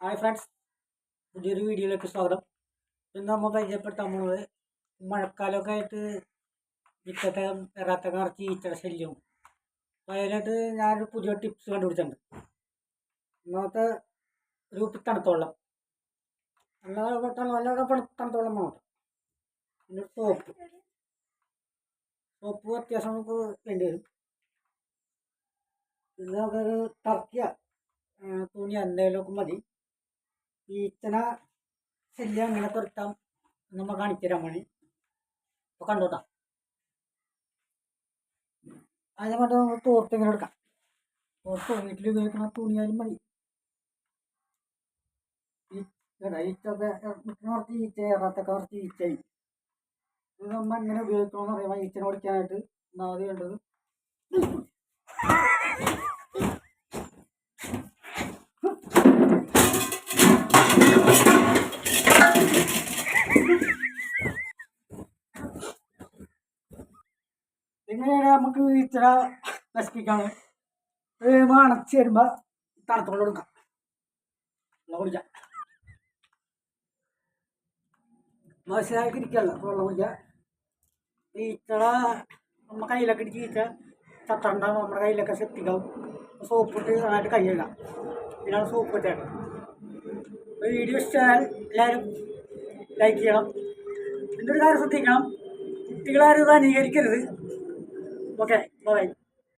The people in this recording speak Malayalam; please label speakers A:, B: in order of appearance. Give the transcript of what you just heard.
A: ഹായ് ഫ്രണ്ട്സ് പുതിയൊരു വീഡിയോയിലേക്ക് സ്വാഗതം. ഇന്ന് നമ്മൾ പരിചയപ്പെടുത്താൻ പോകുന്നത് മഴക്കാലമൊക്കെ ആയിട്ട് മിക്കത്തെ എറാത്ത നിറച്ച് ഈച്ചയുടെ ശല്യവും. അപ്പോൾ അതിനായിട്ട് ഞാനൊരു പുതിയ ടിപ്സ് കണ്ടുപിടിച്ചിട്ടുണ്ട്. ഒന്നാമത്തെ ഒരു കുപ്പി തണുത്ത വെള്ളം. നല്ല പെട്ടെന്ന് നല്ല തണുത്ത വെള്ളം വേണം. പിന്നെ സോപ്പ് സോപ്പ് അത്യാവശ്യം നമുക്ക് വേണ്ടി വരും. പിന്നെ നമുക്കൊരു ടർക്കിയ തുണി എന്തെങ്കിലുമൊക്കെ മതി. ഈച്ചന ശല്യം അങ്ങനെ തുരത്താം നമ്മ കാണിച്ചു തരാൻ വേണ്ടി അപ്പോൾ കണ്ടോട്ടാ. അതിനെ കൊണ്ട് നമ്മൾ തോർത്ത് ഇങ്ങനെ എടുക്കാം. തോർത്ത് വീട്ടിൽ ഉപയോഗിക്കുന്ന തുണിയാലും മതി. ഈച്ചൊക്കെ കുറച്ച് ഈച്ച ഏറാത്തൊക്കെ കുറച്ച് ഈച്ചയായി. ഇത് നമ്മ എങ്ങനെ ഉപയോഗിക്കണമെന്ന് അറിയാം ഈച്ചനെ ഓടിക്കാനായിട്ട് ഒന്നാമത് വേണ്ടത് എങ്ങനെയാണ് നമുക്ക് ഇച്ചിരി നശിപ്പിക്കാൻ അണച്ച് വരുമ്പോൾ തണുത്തോണ്ട് കൊടുക്കാം. വെള്ളം കുടിക്കാം. ഇരിക്കല്ല വെള്ളം കുടിക്കാം. ഈച്ചട നമ്മുടെ കയ്യിലൊക്കെ ഇടിച്ച് ഈച്ച ചത്തണ്ടാവും നമ്മുടെ കയ്യിലൊക്കെ സെപ്റ്റിക്കാവും സോപ്പിട്ട് നന്നായിട്ട് കൈ കഴുകാം ഇതിനാണ് സോപ്പ് ഇട്ടേക്കാം. വീഡിയോ ഇഷ്ടമായാൽ എല്ലാവരും ലൈക്ക് ചെയ്യണം. എന്റെ ഒരു കാര്യം ശ്രദ്ധിക്കണം. കുട്ടികളാരും ഇത് അനുകരിക്കരുത് 我再我再。